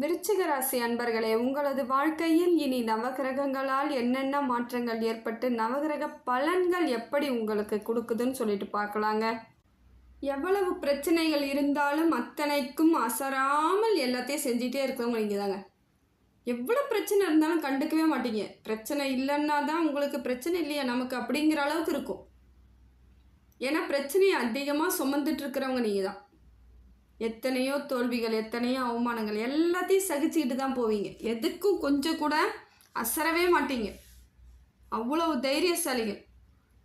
விருச்சிக ராசி அன்பர்களே உங்களது வாழ்க்கையில் இனி நவகிரகங்களால் என்னென்ன மாற்றங்கள் ஏற்பட்டு நவகிரக பலன்கள் எப்படி உங்களுக்கு கொடுக்குதுன்னு சொல்லிட்டு பார்க்கலாங்க. எவ்வளவு பிரச்சனைகள் இருந்தாலும் அத்தனைக்கும் அசராமல் எல்லாத்தையும் செஞ்சிட்டே இருக்கவங்க நீங்கள் தாங்க எவ்வளோ பிரச்சனை இருந்தாலும் கண்டுக்கவே மாட்டீங்க. பிரச்சனை இல்லைன்னா தான் உங்களுக்கு பிரச்சனை இல்லையா? நமக்கு அப்படிங்கிற அளவுக்கு இருக்கும். ஏன்னா பிரச்சனையை அதிகமாக சுமந்துட்டு இருக்கிறவங்க நீங்கள் தான் எத்தனையோ தோல்விகள் எத்தனையோ அவமானங்கள் எல்லாத்தையும் சகிச்சுக்கிட்டு தான் போவீங்க. எதுக்கும் கொஞ்சம் கூட அசரவே மாட்டீங்க. அவ்வளவு தைரியசாலிகள்.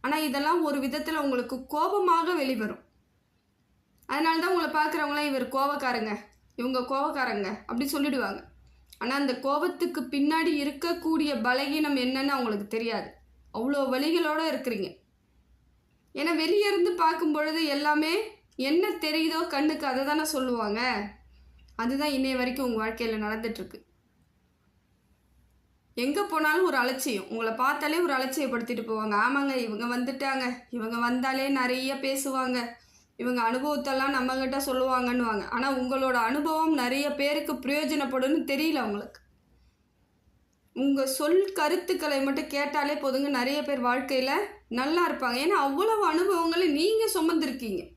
ஆனால் இதெல்லாம் ஒரு விதத்தில் உங்களுக்கு கோபமாக வெளிவரும். அதனால தான் உங்களை பார்க்குறவங்களாம் இவர் கோபக்காரங்க இவங்க கோபக்காரங்க அப்படி சொல்லிடுவாங்க. ஆனால் அந்த கோபத்துக்கு பின்னாடி இருக்கக்கூடிய பலகீனம் என்னன்னு அவங்களுக்கு தெரியாது. அவ்வளோ வழிகளோடு இருக்கிறீங்க. ஏன்னா வெளியே இருந்து பார்க்கும் பொழுது எல்லாமே என்ன தெரியுதோ கண்ணுக்கு அதை தானே சொல்லுவாங்க? அதுதான் இன்னைய வரைக்கும் உங்கள் வாழ்க்கையில் நடந்துட்டுருக்கு. எங்கே போனாலும் ஒரு அலட்சியம். உங்களை பார்த்தாலே ஒரு அலட்சியப்படுத்திட்டு போவாங்க. ஆமாங்க இவங்க வந்துட்டாங்க. இவங்க வந்தாலே நிறைய பேசுவாங்க. இவங்க அனுபவத்தெல்லாம் நம்மக்கிட்ட சொல்லுவாங்கன்னுவாங்க. ஆனால் உங்களோட அனுபவம் நிறைய பேருக்கு பிரயோஜனப்படும்னு தெரியல அவங்களுக்கு உங்கள் சொல் கருத்துக்களை மட்டும் கேட்டாலே போதுங்க. நிறைய பேர் வாழ்க்கையில் நல்லா இருப்பாங்க. ஏன்னா அவ்வளவு அனுபவங்களை நீங்கள் சுமந்துருக்கீங்க.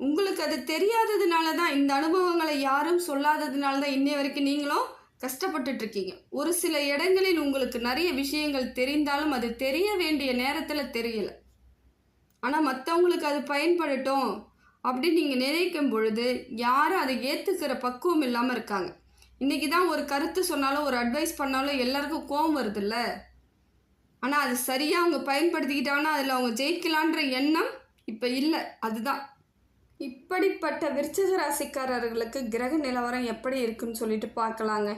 உங்களுக்கு அது தெரியாததுனால தான் இந்த அனுபவங்களை யாரும் சொல்லாததுனால தான் இன்னை வரைக்கும் நீங்களும் கஷ்டப்பட்டுட்டு இருக்கீங்க ஒரு சில இடங்களில் உங்களுக்கு நிறைய விஷயங்கள் தெரிந்தாலும் அது தெரிய வேண்டிய நேரத்தில் தெரியல. ஆனால் மற்றவங்களுக்கு அது பயன்படட்டும் அப்படின்னு நீங்கள் நினைக்கும் பொழுது யாரும் அதை ஏற்றுக்கிற பக்குவம் இல்லாமல் இருக்காங்க. இன்றைக்கி தான் ஒரு கருத்து சொன்னாலும் ஒரு அட்வைஸ் பண்ணாலும் எல்லாருக்கும் கோவம் வருதுல்ல? ஆனால் அது சரியாக அவங்க பயன்படுத்திக்கிட்டாங்கன்னா அதில் அவங்க ஜெயிக்கலான்ற எண்ணம் இப்போ இல்லை. அதுதான். இப்படிப்பட்ட விருச்சக ராசிக்காரர்களுக்கு கிரக நிலவரம் எப்படி இருக்குன்னு சொல்லிட்டு பார்க்கலாங்க.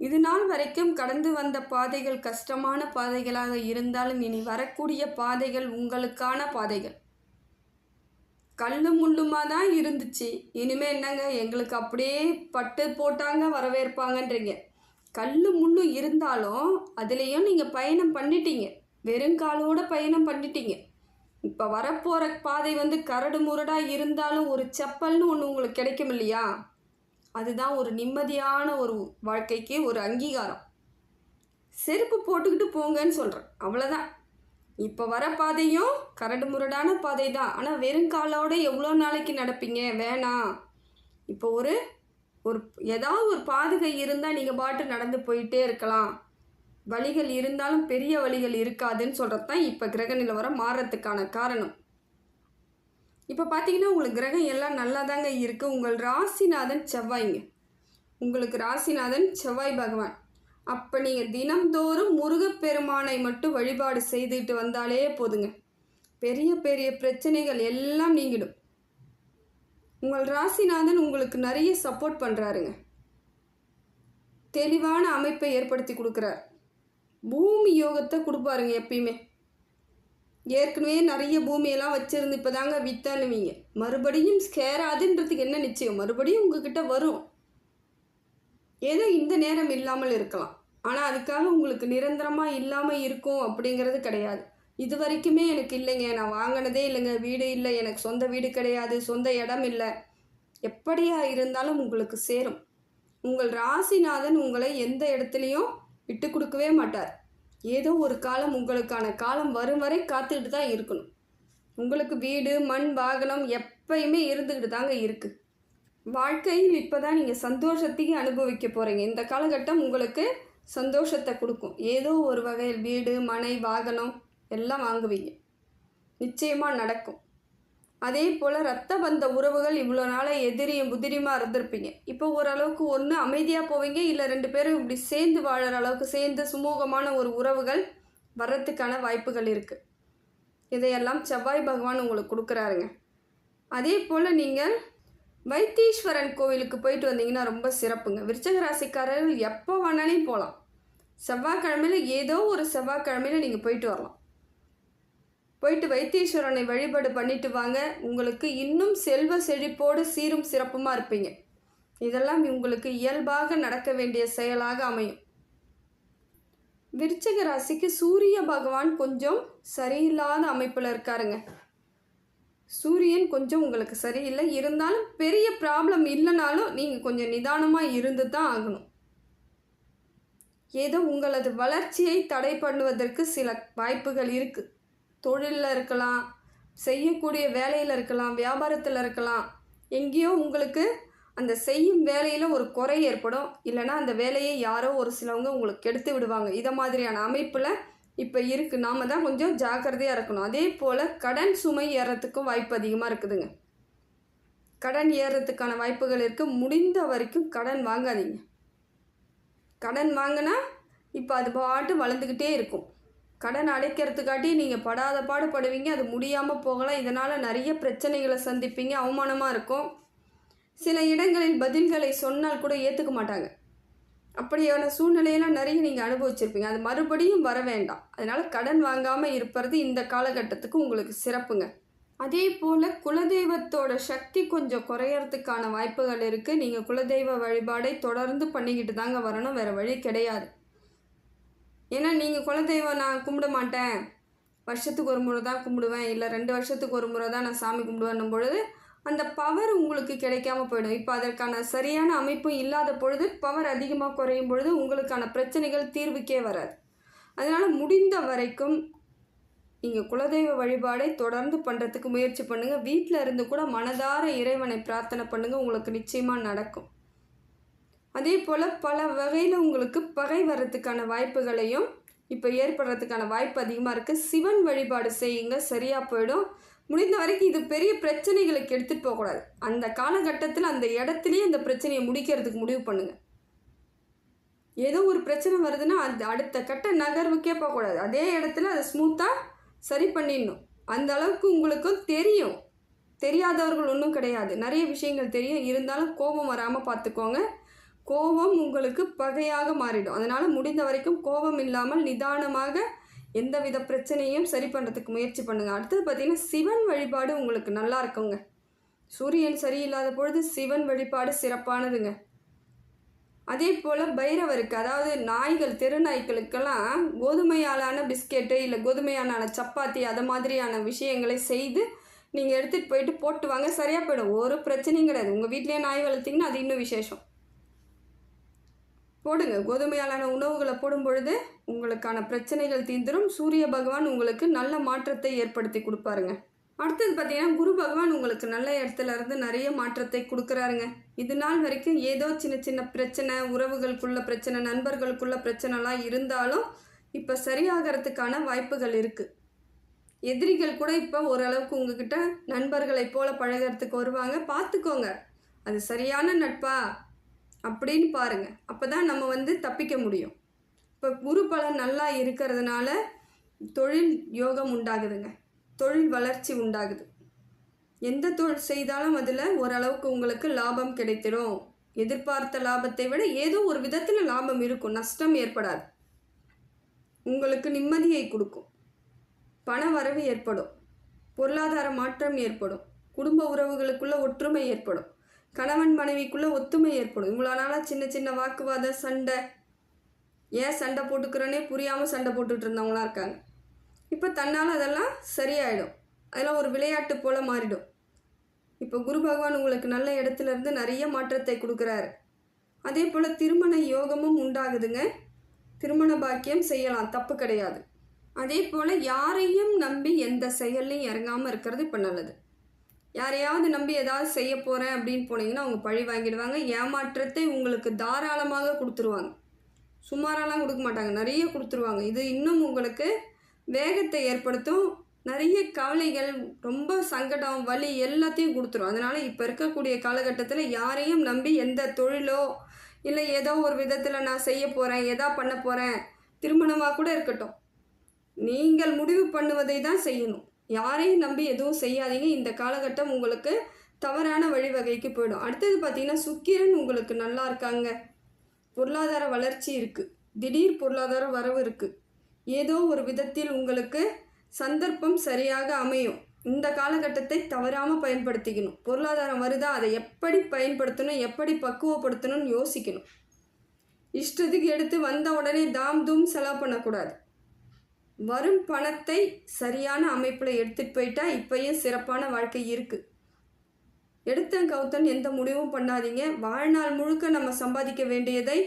இது நாள் வரைக்கும் கடந்து வந்த பாதைகள் கஷ்டமான பாதைகளாக இருந்தாலும் இனி வரக்கூடிய பாதைகள் உங்களுக்கான பாதைகள். கல்லு முள்ளுமாக தான் இருந்துச்சு. இனிமே என்னங்க? எங்களுக்கு அப்படியே பட்டு போட்டாங்க வரவேற்பாங்கன்றீங்க. கல்லு முள்ளும் இருந்தாலும் அதுலேயும் நீங்கள் பயணம் பண்ணிட்டீங்க. வெறுங்காலோட பயணம் பண்ணிட்டீங்க. இப்போ வரப்போகிற பாதை வந்து கரடு முரடாக இருந்தாலும் ஒரு செப்பல்னு ஒன்று உங்களுக்கு கிடைக்கும் இல்லையா? அதுதான் ஒரு நிம்மதியான ஒரு வாழ்க்கைக்கு ஒரு அங்கீகாரம். செருப்பு போட்டுக்கிட்டு போங்கன்னு சொல்கிறேன் அவ்வளோதான் இப்போ வர பாதையும் கரடு முரடான பாதை தான் ஆனால் வெறும் காலோட எவ்வளோ நாளைக்கு நடப்பீங்க? வேணாம் இப்போ ஒரு ஒரு ஏதாவது ஒரு பாதுகை இருந்தால் நீங்கள் பாட்டு நடந்து போயிட்டே இருக்கலாம். வழிகள் இருந்தாலும் பெரிய வழிகள் இருக்காதுன்னு சொல்கிறது தான் இப்போ கிரக நிலவரம் மாறுறதுக்கான காரணம். இப்போ பார்த்தீங்கன்னா உங்களுக்கு கிரகம் எல்லாம் நல்லா தாங்க இருக்குது உங்கள் ராசிநாதன் செவ்வாய்ங்க. உங்களுக்கு ராசிநாதன் செவ்வாய் பகவான். அப்போ நீங்கள் தினம்தோறும் முருகப்பெருமானை மட்டும் வழிபாடு செய்துட்டு வந்தாலே போதுங்க. பெரிய பெரிய பிரச்சனைகள் எல்லாம் நீங்கிடும். உங்கள் ராசிநாதன் உங்களுக்கு நிறைய சப்போர்ட் பண்ணுறாருங்க தெளிவான அமைப்பை ஏற்படுத்தி கொடுக்குறார். பூமி யோகத்தை கொடுப்பாருங்க எப்பயுமே. ஏற்கனவே நிறைய பூமியெல்லாம் வச்சுருந்து இப்போ தாங்க வித்தனுவீங்க மறுபடியும் ஸ்கேராதுன்றதுக்கு என்ன நிச்சயம்? மறுபடியும் உங்ககிட்ட வரும். ஏதோ இந்த நேரம் இல்லாமல் இருக்கலாம். ஆனால் அதுக்காக உங்களுக்கு நிரந்தரமாக இல்லாமல் இருக்கும் அப்படிங்கிறது கிடையாது. இது வரைக்குமே எனக்கு இல்லைங்க. நான் வாங்கினதே இல்லைங்க. வீடு இல்லை. எனக்கு சொந்த வீடு கிடையாது. சொந்த இடம் இல்லை. எப்படியா இருந்தாலும் உங்களுக்கு சேரும். உங்கள் ராசிநாதன் உங்களை எந்த இடத்துலையும் விட்டு கொடுக்கவே மாட்டார். ஏதோ ஒரு காலம் உங்களுக்கான காலம் வரும் வரை காத்துக்கிட்டு தான் இருக்கணும். உங்களுக்கு வீடு மண் வாகனம் எப்பயுமே இருந்துக்கிட்டு தாங்க இருக்குது வாழ்க்கையில் இப்போ தான் நீங்கள் சந்தோஷத்தையும் அனுபவிக்க போகிறீங்க இந்த காலகட்டம் உங்களுக்கு சந்தோஷத்தை கொடுக்கும். ஏதோ ஒரு வகையில் வீடு மனை வாகனம் எல்லாம் வாங்குவீங்க. நிச்சயமாக நடக்கும். அதே போல் ரத்த பந்த உறவுகள் இவ்வளோ நாளாக எதிரியும் புதிரியுமாக இருந்திருப்பீங்க. இப்போ ஓரளவுக்கு ஒன்று அமைதியாக போவீங்க இல்லை ரெண்டு பேரும் இப்படி சேர்ந்து வாழற அளவுக்கு சேர்ந்து சுமூகமான ஒரு உறவுகள் வர்றதுக்கான வாய்ப்புகள் இருக்குது இதையெல்லாம் செவ்வாய் பகவான் உங்களுக்கு கொடுக்குறாருங்க. அதே போல் நீங்கள் வைத்தீஸ்வரன் கோவிலுக்கு போயிட்டு வந்தீங்கன்னா ரொம்ப சிறப்புங்க. விருச்சக ராசிக்காரர்கள் எப்போ வேணாலும் போகலாம் செவ்வாய்க்கிழமையில் ஏதோ ஒரு செவ்வாய்க்கிழமையில் நீங்கள் போயிட்டு வரலாம். போயிட்டு வைத்தீஸ்வரனை வழிபாடு பண்ணிட்டு வாங்க. உங்களுக்கு இன்னும் செல்வ செழிப்போடு சீரும் சிறப்புமாக இருப்பீங்க. இதெல்லாம் உங்களுக்கு இயல்பாக நடக்க வேண்டிய செயலாக அமையும். விருச்சிக ராசிக்கு சூரிய பகவான் கொஞ்சம் சரியில்லாத அமைப்பில் இருக்காருங்க. சூரியன் கொஞ்சம் உங்களுக்கு சரியில்லை. இருந்தாலும் பெரிய ப்ராப்ளம் இல்லைனாலும் நீங்கள் கொஞ்சம் நிதானமாக இருந்து தான் ஆகணும். ஏதோ உங்களது வளர்ச்சியை தடை பண்ணுவதற்கு சில வாய்ப்புகள் இருக்குது தொழிலில் இருக்கலாம் செய்யக்கூடிய வேலையில் இருக்கலாம் வியாபாரத்தில் இருக்கலாம். எங்கேயோ உங்களுக்கு அந்த செய்யும் வேலையில் ஒரு குறை ஏற்படும். இல்லைன்னா அந்த வேலையை யாரோ ஒரு சிலவங்க உங்களுக்கு கெடுத்து விடுவாங்க. இதை மாதிரியான அமைப்பில் இப்போ இருக்குது நாம் தான் கொஞ்சம் ஜாக்கிரதையாக இருக்கணும். அதே போல் கடன் சுமை ஏறத்துக்கும் வாய்ப்பு அதிகமாக இருக்குதுங்க. கடன் ஏறத்துக்கான வாய்ப்புகள் இருக்குது முடிந்த வரைக்கும் கடன் வாங்காதீங்க. கடன் வாங்கினா இப்போ அது பாட்டு வளர்ந்துக்கிட்டே இருக்கும். கடன் அடைக்கிறதுக்காட்டி நீங்கள் படாத பாடுபடுவீங்க அது முடியாமல் போகலாம். இதனால் நிறைய பிரச்சனைகளை சந்திப்பீங்க அவமானமாக இருக்கும். சில இடங்களில் பதில்களை சொன்னால் கூட ஏற்றுக்க மாட்டாங்க. அப்படியான சூழ்நிலையெல்லாம் நிறைய நீங்கள் அனுபவிச்சிருப்பீங்க. அது மறுபடியும் வர வேண்டாம். அதனால் கடன் வாங்காமல் இருப்பது இந்த காலகட்டத்துக்கு உங்களுக்கு சிறப்புங்க. அதே போல் குலதெய்வத்தோட சக்தி கொஞ்சம் குறையறதுக்கான வாய்ப்புகள் இருக்குது நீங்கள் குலதெய்வ வழிபாடை தொடர்ந்து பண்ணிக்கிட்டு தாங்க வரணும். வேறு வழி கிடையாது. ஏன்னா நீங்கள் குலதெய்வம் நான் கும்பிட மாட்டேன். வருஷத்துக்கு ஒரு முறை தான் கும்பிடுவேன். இல்லை ரெண்டு வருஷத்துக்கு ஒரு முறை தான் நான் சாமி கும்பிடுவேன்னும் பொழுது அந்த பவர் உங்களுக்கு கிடைக்காம போயிடும். இப்போ அதற்கான சரியான அமைப்பும் இல்லாத பொழுது பவர் அதிகமாக குறையும் பொழுது உங்களுக்கான பிரச்சனைகள் தீர்வுக்கே வராது. அதனால் முடிந்த வரைக்கும் நீங்கள் குலதெய்வ வழிபாடை தொடர்ந்து பண்ணுறதுக்கு முயற்சி பண்ணுங்கள் வீட்டில் இருந்து கூட மனதார இறைவனை பிரார்த்தனை பண்ணுங்கள் உங்களுக்கு நிச்சயமாக நடக்கும். அதே போல் பல வகையில் உங்களுக்கு பகை வர்றதுக்கான வாய்ப்புகளையும் இப்போ ஏற்படுறதுக்கான வாய்ப்பு அதிகமாக இருக்குது சிவன் வழிபாடு செய்யுங்க சரியாக போயிடும். முடிந்த வரைக்கும் இது பெரிய பிரச்சனைகளுக்கு எடுத்துகிட்டு போகக்கூடாது அந்த காலகட்டத்தில் அந்த இடத்துலையே அந்த பிரச்சனையை முடிக்கிறதுக்கு முடிவு பண்ணுங்கள் ஏதோ ஒரு பிரச்சனை வருதுன்னா அந்த அடுத்த கட்ட நகர்வுக்கே போகக்கூடாது அதே இடத்துல அதை ஸ்மூத்தாக சரி பண்ணிடணும். அந்த அளவுக்கு உங்களுக்கும் தெரியும். தெரியாதவர்கள் ஒன்றும் கிடையாது. நிறைய விஷயங்கள் தெரியும். இருந்தாலும் கோபம் வராமல் பார்த்துக்கோங்க. கோபம் உங்களுக்கு பகையாக மாறிடும். அதனால் முடிந்த வரைக்கும் கோபம் இல்லாமல் நிதானமாக எந்தவித பிரச்சனையும் சரி பண்ணுறதுக்கு முயற்சி பண்ணுங்கள் அடுத்தது பார்த்திங்கன்னா சிவன் வழிபாடு உங்களுக்கு நல்லா இருக்குங்க. சூரியன் சரியில்லாத பொழுது சிவன் வழிபாடு சிறப்பானதுங்க. அதே போல் பைரவருக்கு அதாவது நாய்கள் தெரு நாய்களுக்கெல்லாம் கோதுமையாலான பிஸ்கெட்டு இல்லை கோதுமையாலான சப்பாத்தி அது மாதிரியான விஷயங்களை செய்து நீங்கள் எடுத்துகிட்டு போயிட்டு போட்டு வாங்க. சரியாக போயிடும். ஒரு பிரச்சனையும் கிடையாது. உங்கள் வீட்லேயே நாய் வளர்த்திங்கன்னா அது இன்னும் விசேஷம். போடுங்க. கோதுமையாலான உணவுகளை போடும் பொழுது உங்களுக்கான பிரச்சனைகள் தீந்துரும் சூரிய பகவான் உங்களுக்கு நல்ல மாற்றத்தை ஏற்படுத்தி கொடுப்பாருங்க. அடுத்தது பார்த்தீங்கன்னா குரு பகவான் உங்களுக்கு நல்ல இடத்துல இருந்து நிறைய மாற்றத்தை கொடுக்குறாருங்க. இது நாள் வரைக்கும் ஏதோ சின்ன சின்ன பிரச்சனை உறவுகளுக்குள்ள பிரச்சனை நண்பர்களுக்குள்ள பிரச்சனைலாம் இருந்தாலும் இப்போ சரியாகிறதுக்கான வாய்ப்புகள் இருக்குது எதிரிகள் கூட இப்போ ஓரளவுக்கு உங்ககிட்ட நண்பர்களைப் போல பழகிறதுக்கு வருவாங்க. பார்த்துக்கோங்க. அது சரியான நட்பா? அப்படின்னு பாருங்கள் அப்போ தான் நம்ம வந்து தப்பிக்க முடியும். இப்போ குரு பலன் நல்லா இருக்கிறதுனால தொழில் யோகம் உண்டாகுதுங்க. தொழில் வளர்ச்சி உண்டாகுது. எந்த தொழில் செய்தாலும் அதில் ஓரளவுக்கு உங்களுக்கு லாபம் கிடைத்திடும். எதிர்பார்த்த லாபத்தை விட ஏதோ ஒரு விதத்தில் லாபம் இருக்கும். நஷ்டம் ஏற்படாது. உங்களுக்கு நிம்மதியை கொடுக்கும். பண வரவு ஏற்படும். பொருளாதார மாற்றம் ஏற்படும். குடும்ப உறவுகளுக்குள்ள ஒற்றுமை ஏற்படும். கணவன் மனைவிக்குள்ளே ஒத்துமை ஏற்படும். இவ்வளோனால சின்ன சின்ன வாக்குவாத சண்டை. ஏன் சண்டை போட்டுக்கிறோன்னே புரியாமல் சண்டை போட்டுட்டு இருந்தவங்களாம் இருக்காங்க. இப்போ தன்னால் அதெல்லாம் சரியாயிடும். அதெல்லாம் ஒரு விளையாட்டு போல் மாறிடும். இப்போ குரு பகவான் உங்களுக்கு நல்ல இடத்துல இருந்து நிறைய மாற்றத்தை கொடுக்குறாரு. அதே போல் திருமண யோகமும் உண்டாகுதுங்க. திருமண பாக்கியம் செய்யலாம் தப்பு கிடையாது. அதே போல் யாரையும் நம்பி எந்த செயல்லையும் இறங்காமல் இருக்கிறது இப்போ நல்லது. யாரையாவது நம்பி ஏதாவது செய்ய போகிறேன் அப்படின்னு போனீங்கன்னா அவங்க பழி வாங்கிடுவாங்க. ஏமாற்றத்தை உங்களுக்கு தாராளமாக கொடுத்துருவாங்க. சுமாராலாம் கொடுக்க மாட்டாங்க. நிறைய கொடுத்துருவாங்க. இது இன்னும் உங்களுக்கு வேகத்தை ஏற்படுத்தும். நிறைய கவலைகள் ரொம்ப சங்கடம் வலி எல்லாத்தையும் கொடுத்துரும். அதனால் இப்போ இருக்கக்கூடிய காலகட்டத்தில் யாரையும் நம்பி எந்த தொழிலோ இல்லை ஏதோ ஒரு விதத்தில் நான் செய்ய போகிறேன் எதா பண்ண போகிறேன் திருமணமாக கூட இருக்கட்டும். நீங்கள் முடிவு பண்ணுவதை தான் செய்யணும். யாரையும் நம்பி எதுவும் செய்யாதீங்க. இந்த காலகட்டம் உங்களுக்கு தவறான வழிவகைக்கு போயிடும். அடுத்தது பார்த்தீங்கன்னா சுக்கிரன் உங்களுக்கு நல்லா இருக்காங்க. பொருளாதார வளர்ச்சி இருக்குது திடீர் பொருளாதார வரவு இருக்குது ஏதோ ஒரு விதத்தில் உங்களுக்கு சந்தர்ப்பம் சரியாக அமையும். இந்த காலகட்டத்தை தவறாமல் பயன்படுத்திக்கணும். பொருளாதாரம் வருதா? அதை எப்படி பயன்படுத்தணும்? எப்படி பக்குவப்படுத்தணும்னு யோசிக்கணும். இஷ்டத்துக்கு எடுத்து வந்த உடனே தாம் தூம் செலவு பண்ணக்கூடாது. வரும் பணத்தை சரியான அமைப்பில் எடுத்துகிட்டு போயிட்டா இப்பயும் சிறப்பான வாழ்க்கை இருக்குது எடுத்தன் கவுத்தன் எந்த முடிவும் பண்ணாதீங்க. வாழ்நாள் முழுக்க நம்ம சம்பாதிக்க வேண்டியதை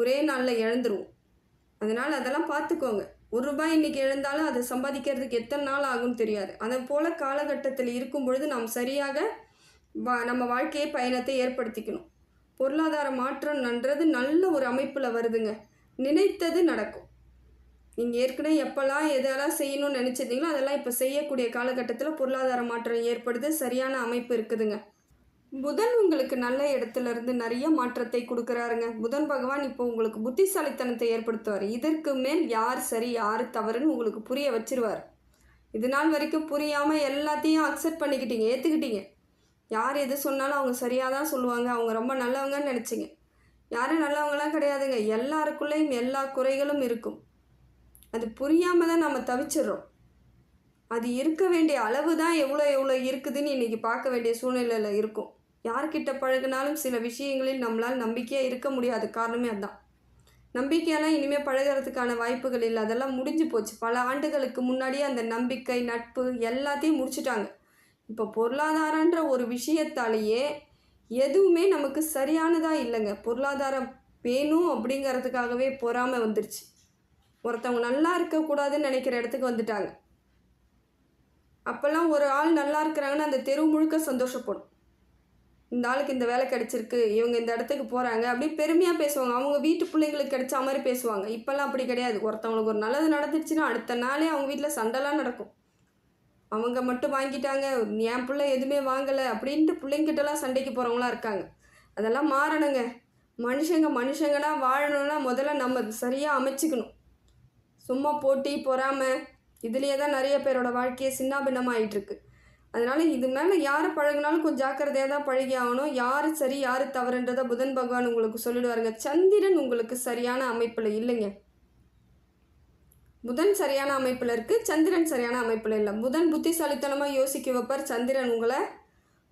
ஒரே நாளில் இழந்துருவோம். அதனால் அதெல்லாம் பார்த்துக்கோங்க ஒரு ரூபாய் இன்றைக்கி இழந்தாலும் அதை சம்பாதிக்கிறதுக்கு எத்தனை நாள் ஆகும்னு தெரியாது. அதை போல் காலகட்டத்தில் இருக்கும் பொழுது நாம் சரியாக வா நம்ம வாழ்க்கையை பயணத்தை ஏற்படுத்திக்கணும். பொருளாதார மாற்றம் நன்றது நல்ல ஒரு அமைப்பில் வருதுங்க. நினைத்தது நடக்கும். நீங்கள் ஏற்கனவே எப்போல்லாம் எதெல்லாம் செய்யணும்னு நினச்சிருந்தீங்களோ அதெல்லாம் இப்போ செய்யக்கூடிய காலகட்டத்தில் பொருளாதார மாற்றம் ஏற்படுது. சரியான அமைப்பு இருக்குதுங்க. புதன் உங்களுக்கு நல்ல இடத்துல இருந்து நிறைய மாற்றத்தை கொடுக்குறாருங்க. புதன் பகவான் இப்போ உங்களுக்கு புத்திசாலித்தனத்தை ஏற்படுத்துவார். இதற்கு மேல் யார் சரி யார் தவறுன்னு உங்களுக்கு புரிய வச்சிருவார். இது நாள் வரைக்கும் புரியாமல் எல்லாத்தையும் அக்செப்ட் பண்ணிக்கிட்டீங்க ஏற்றுக்கிட்டீங்க யார் எது சொன்னாலும் அவங்க சரியாக தான் சொல்லுவாங்க. அவங்க ரொம்ப நல்லவங்கன்னு நினச்சிங்க. யாரும் நல்லவங்களாம் கிடையாதுங்க. எல்லாருக்குள்ளேயும் எல்லா குறைகளும் இருக்கும். அது புரியாமல் தான் நம்ம தவிச்சிடுறோம். அது இருக்க வேண்டிய அளவு தான் எவ்வளோ எவ்வளோ இருக்குதுன்னு இன்றைக்கி பார்க்க வேண்டிய சூழ்நிலையில் இருக்கும். யார்கிட்ட பழகினாலும் சில விஷயங்களில் நம்மளால் நம்பிக்கையாக இருக்க முடியாது காரணமே அதுதான் நம்பிக்கையெல்லாம் இனிமேல் பழகிறதுக்கான வாய்ப்புகள் இல்லை. அதெல்லாம் முடிஞ்சு போச்சு. பல ஆண்டுகளுக்கு முன்னாடியே அந்த நம்பிக்கை நட்பு எல்லாத்தையும் முடிச்சுட்டாங்க. இப்போ பொருளாதாரன்ற ஒரு விஷயத்தாலேயே எதுவுமே நமக்கு சரியானதாக இல்லைங்க. பொருளாதாரம் வேணும் அப்படிங்கிறதுக்காகவே பொறாமை வந்துருச்சு. ஒருத்தவங்க நல்லா இருக்கக்கூடாதுன்னு நினைக்கிற இடத்துக்கு வந்துட்டாங்க. அப்போல்லாம் ஒரு ஆள் நல்லா இருக்கிறாங்கன்னு அந்த தெரு முழுக்க சந்தோஷப்படும். இந்த ஆளுக்கு இந்த வேலை கிடச்சிருக்கு இவங்க இந்த இடத்துக்கு போகிறாங்க அப்படி பெருமையாக பேசுவாங்க. அவங்க வீட்டு பிள்ளைங்களுக்கு கிடைச்ச மாதிரி பேசுவாங்க. இப்போல்லாம் அப்படி கிடையாது. ஒருத்தவங்களுக்கு ஒரு நல்லது நடந்துச்சுன்னா அடுத்த நாளே அவங்க வீட்டில் சண்டைலாம் நடக்கும். அவங்க மட்டும் வாங்கிட்டாங்க என் பிள்ளை எதுவுமே வாங்கலை அப்படின்ட்டு பிள்ளைங்கிட்டலாம் சண்டைக்கு போகிறவங்களாம் இருக்காங்க. அதெல்லாம் மாறணுங்க. மனுஷங்க மனுஷங்கன்னா வாழணும்னா முதல்ல நம்ம சரியாக அமைச்சிக்கணும். சும்மா போட்டி பொறாமை. இதுலேயே தான் நிறைய பேரோட வாழ்க்கையை சின்னாபின்னமாக இருக்கு அதனால் இது மேலே யாரை பழகினாலும் கொஞ்சம் ஜாக்கிரதையாக தான் பழகி ஆகணும். யார் சரி யார் தவறுன்றதை புதன் பகவான் உங்களுக்கு சொல்லிடுவாருங்க. சந்திரன் உங்களுக்கு சரியான அமைப்பில் இல்லைங்க. புதன் சரியான அமைப்பில் இருக்குது சந்திரன் சரியான அமைப்பில் இல்லை. புதன் புத்திசாலித்தனமாக யோசிக்க வைப்பார். சந்திரன் உங்களை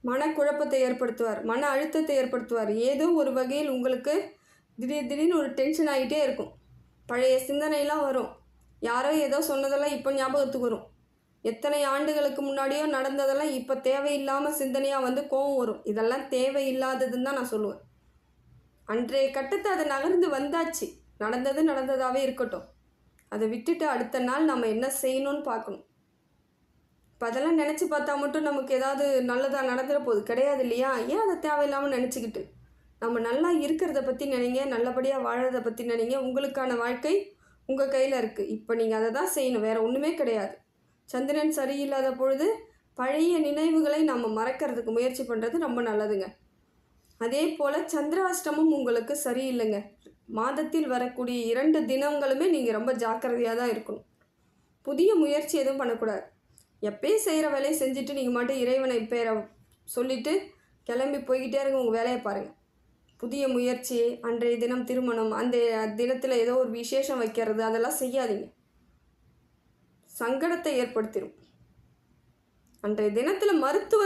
மனக்குழப்பத்தை ஏற்படுத்துவார் மன அழுத்தத்தை ஏற்படுத்துவார். ஏதோ ஒரு வகையில் உங்களுக்கு திடீர் திடீர்னு ஒரு டென்ஷன் ஆகிட்டே இருக்கும். பழைய சிந்தனைலாம் வரும். யாரோ ஏதோ சொன்னதெல்லாம் இப்போ ஞாபகத்துக்கு வரும். எத்தனை ஆண்டுகளுக்கு முன்னாடியோ நடந்ததெல்லாம் இப்போ தேவையில்லாமல் சிந்தனையாக வந்து கோவம் வரும். இதெல்லாம் தேவையில்லாததுன்னு தான் நான் சொல்லுவேன். அன்றைய கட்டத்தை அது நகர்ந்து வந்தாச்சு. நடந்தது நடந்ததாகவே இருக்கட்டும். அதை விட்டுட்டு அடுத்த நாள் நம்ம என்ன செய்யணும்னு பார்க்கணும். இப்போ அதெல்லாம் நினச்சி பார்த்தா மட்டும் நமக்கு ஏதாவது நல்லதாக நடந்துட போகுது கிடையாது இல்லையா? ஏன் அதை தேவையில்லாமல் நினச்சிக்கிட்டு? நம்ம நல்லா இருக்கிறத பற்றி நினைங்க நல்லபடியாக வாழறதை பற்றி நினைங்க. உங்களுக்கான வாழ்க்கை உங்கள் கையில் இருக்குது இப்போ நீங்கள் அதை தான் செய்யணும். வேறு ஒன்றுமே கிடையாது. சந்திரன் சரியில்லாத பொழுது பழைய நினைவுகளை நம்ம மறக்கிறதுக்கு முயற்சி பண்ணுறது ரொம்ப நல்லதுங்க. அதே போல் சந்திராஷ்டமும் உங்களுக்கு சரியில்லைங்க. மாதத்தில் வரக்கூடிய இரண்டு தினங்களுமே நீங்கள் ரொம்ப ஜாக்கிரதையாக தான் இருக்கணும். புதிய முயற்சி எதுவும் பண்ணக்கூடாது. எப்பயும் செய்கிற வேலையை செஞ்சுட்டு நீங்கள் மட்டும் இறைவனை பேரை சொல்லிவிட்டு கிளம்பி போய்கிட்டே இருங்க. உங்கள் வேலையை பாருங்கள் புதிய முயற்சி அன்றைய தினம் திருமணம் அந்த தினத்தில் ஏதோ ஒரு விசேஷம் வைக்கிறது அதெல்லாம் செய்யாதீங்க. சங்கடத்தை ஏற்படுத்திடும் அன்றைய தினத்தில் மருத்துவ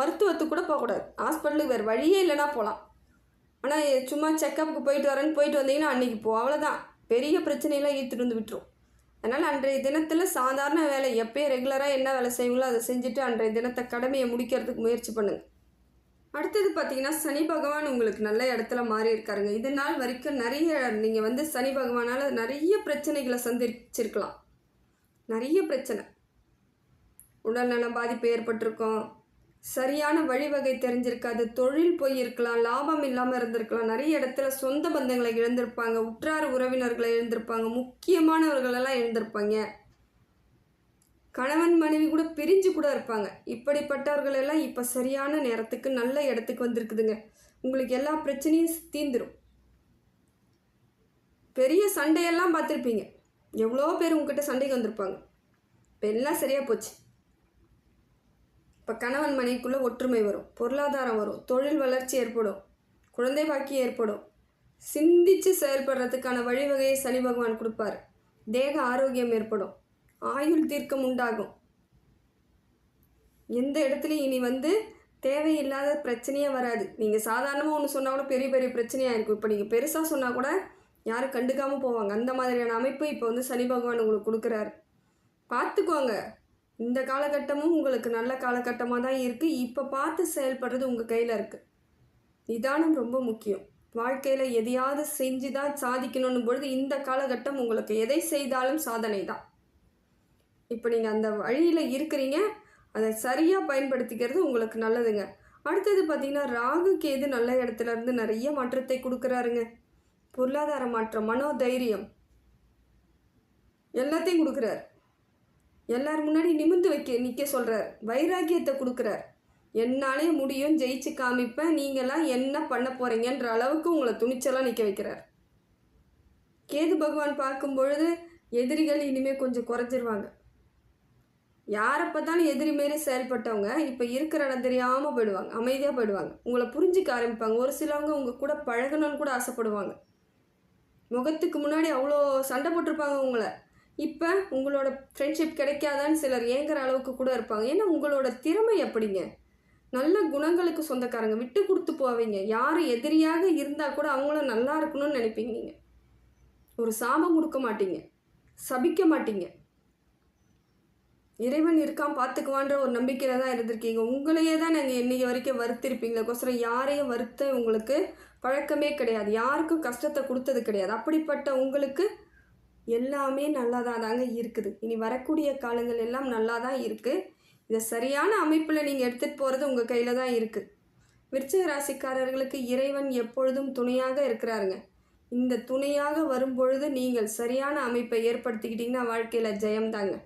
மருத்துவத்துக்கு கூட போகக்கூடாது. ஹாஸ்பிட்டலுக்கு வேறு வழியே இல்லைனா போகலாம். ஆனால் சும்மா செக்கப்புக்கு போயிட்டு வரேன்னு போயிட்டு வந்தீங்கன்னா அன்றைக்கி போ அவ்வளோதான் பெரிய பிரச்சனையெல்லாம் ஈர்த்துட்டு வந்து விட்டுரும். அதனால் அன்றைய தினத்தில் சாதாரண வேலை எப்போயும் ரெகுலராக என்ன வேலை செய்வீங்களோ அதை செஞ்சுட்டு அன்றைய தினத்தை கடமையை முடிக்கிறதுக்கு முயற்சி பண்ணுங்கள் அடுத்தது பார்த்தீங்கன்னா சனி பகவான் உங்களுக்கு நல்ல இடத்துல மாறி இருக்காருங்க. இது நாள் வரைக்கும் நிறைய நீங்கள் வந்து சனி பகவானால் நிறைய பிரச்சனைகளை சந்திச்சிருக்கலாம். நிறைய பிரச்சனை. உடல்நலம் பாதிப்பு ஏற்பட்டிருக்கும். சரியான வழிவகை தெரிஞ்சிருக்காது. தொழில் போயிருக்கலாம் லாபம் இல்லாமல் இருந்திருக்கலாம். நிறைய இடத்துல சொந்த பந்தங்களை இழந்திருப்பாங்க. உற்றார் உறவினர்களை இழந்திருப்பாங்க. முக்கியமானவர்களெல்லாம் இழந்திருப்பாங்க. கணவன் மனைவி கூட பிரிஞ்சு கூட இருப்பாங்க. இப்படிப்பட்டவர்கள் எல்லாம் இப்போ சரியான நேரத்துக்கு நல்ல இடத்துக்கு வந்திருக்குதுங்க. உங்களுக்கு எல்லா பிரச்சனையும் தீந்துடும் பெரிய சண்டையெல்லாம் பார்த்துருப்பீங்க. எவ்வளோ பேர் உங்ககிட்ட சண்டைக்கு வந்திருப்பாங்க. இப்போ எல்லாம் சரியாக போச்சு. இப்போ கணவன் மனைவிக்குள்ளே ஒற்றுமை வரும். பொருளாதாரம் வரும். தொழில் வளர்ச்சி ஏற்படும். குழந்தை பாக்கியம் ஏற்படும். சிந்திச்சு செயல்படுறதுக்கான வழிவகையை சனி பகவான் கொடுப்பார். தேக ஆரோக்கியம் ஏற்படும். ஆயுள் தீர்க்கம் உண்டாகும். எந்த இடத்துலையும் இனி வந்து தேவையில்லாத பிரச்சனையே வராது. நீங்கள் சாதாரணமாக ஒன்று சொன்னால் கூட பெரிய பெரிய பிரச்சனையாக இருக்கும். இப்போ நீங்கள் பெருசாக சொன்னால் கூட யாரும் கண்டுக்காமல் போவாங்க. அந்த மாதிரியான அமைப்பு இப்போ வந்து சனி பகவான் உங்களுக்கு கொடுக்குறாரு. பார்த்துக்கோங்க. இந்த காலகட்டமும் உங்களுக்கு நல்ல காலகட்டமாக தான் இருக்குது இப்போ பார்த்து செயல்படுறது உங்கள் கையில் இருக்குது நிதானம் ரொம்ப முக்கியம். வாழ்க்கையில் எதையாவது செஞ்சு தான் சாதிக்கணும்னு பொழுது இந்த காலகட்டம் உங்களுக்கு எதை செய்தாலும் சாதனை தான் இப்போ நீங்கள் அந்த வழியில் இருக்கிறீங்க அதை சரியாக பயன்படுத்திக்கிறது உங்களுக்கு நல்லதுங்க. அடுத்தது பார்த்தீங்கன்னா ராகு கேது நல்ல இடத்துல இருந்து நிறைய மாற்றத்தை கொடுக்குறாருங்க. பொருளாதார மாற்றம் மனோ தைரியம் எல்லாத்தையும் கொடுக்குறார். எல்லார் முன்னாடி நிமிந்து வைக்க நிற்க சொல்கிறார் வைராக்கியத்தை கொடுக்குறார். என்னாலே முடியும் ஜெயிச்சு காமிப்பேன் நீங்களாம் என்ன பண்ண போகிறீங்கன்ற அளவுக்கு உங்களை துணிச்சலாக நிற்க வைக்கிறார். கேது பகவான் பார்க்கும் பொழுது எதிரிகள் இனிமேல் கொஞ்சம் குறைஞ்சிருவாங்க. யாரை பார்த்தாலும் எதிரி மாரி செயல்பட்டவங்க இப்போ இருக்கிற இடம் தெரியாமல் போயிடுவாங்க அமைதியாக போயிடுவாங்க. உங்களை புரிஞ்சிக்க ஆரம்பிப்பாங்க. ஒரு சிலவங்க உங்கள் கூட பழகணும்னு கூட ஆசைப்படுவாங்க. முகத்துக்கு முன்னாடி அவ்வளோ சண்டை போட்டிருப்பாங்க உங்களை. இப்போ உங்களோட ஃப்ரெண்ட்ஷிப் கிடைக்காதான்னு சிலர் ஏங்குற அளவுக்கு கூட இருப்பாங்க. ஏன்னா உங்களோட திறமை எப்படிங்க? நல்ல குணங்களுக்கு சொந்தக்காரங்க. விட்டு கொடுத்து போவீங்க. யார் எதிரியாக இருந்தால் கூட அவங்களும் நல்லா இருக்கணும்னு நினைப்பீங்க நீங்கள் ஒரு சாபம் கொடுக்க மாட்டீங்க. சபிக்க மாட்டீங்க. இறைவன் இருக்கான் பார்த்துக்குவான்ற ஒரு நம்பிக்கையில் தான் இருந்திருக்கீங்க. உங்களையே தான் நீங்கள் இன்றைக்கி வரைக்கும் வருத்திருப்பீங்களேக்கோசரம் யாரையும் வருத்த உங்களுக்கு பழக்கமே கிடையாது. யாருக்கும் கஷ்டத்தை கொடுத்தது கிடையாது. அப்படிப்பட்ட உங்களுக்கு எல்லாமே நல்லா தான் தாங்க இருக்குது. இனி வரக்கூடிய காலங்கள் எல்லாம் நல்லா தான் இருக்குது இதை சரியான அமைப்பில் நீங்கள் எடுத்துகிட்டு போகிறது உங்கள் கையில் தான் இருக்குது விருச்சிக ராசிக்காரர்களுக்கு இறைவன் எப்பொழுதும் துணையாக இருக்கிறாருங்க. இந்த துணையாக வரும்பொழுது நீங்கள் சரியான அமைப்பை ஏற்படுத்திக்கிட்டிங்கன்னா வாழ்க்கையில் ஜெயம்தாங்க.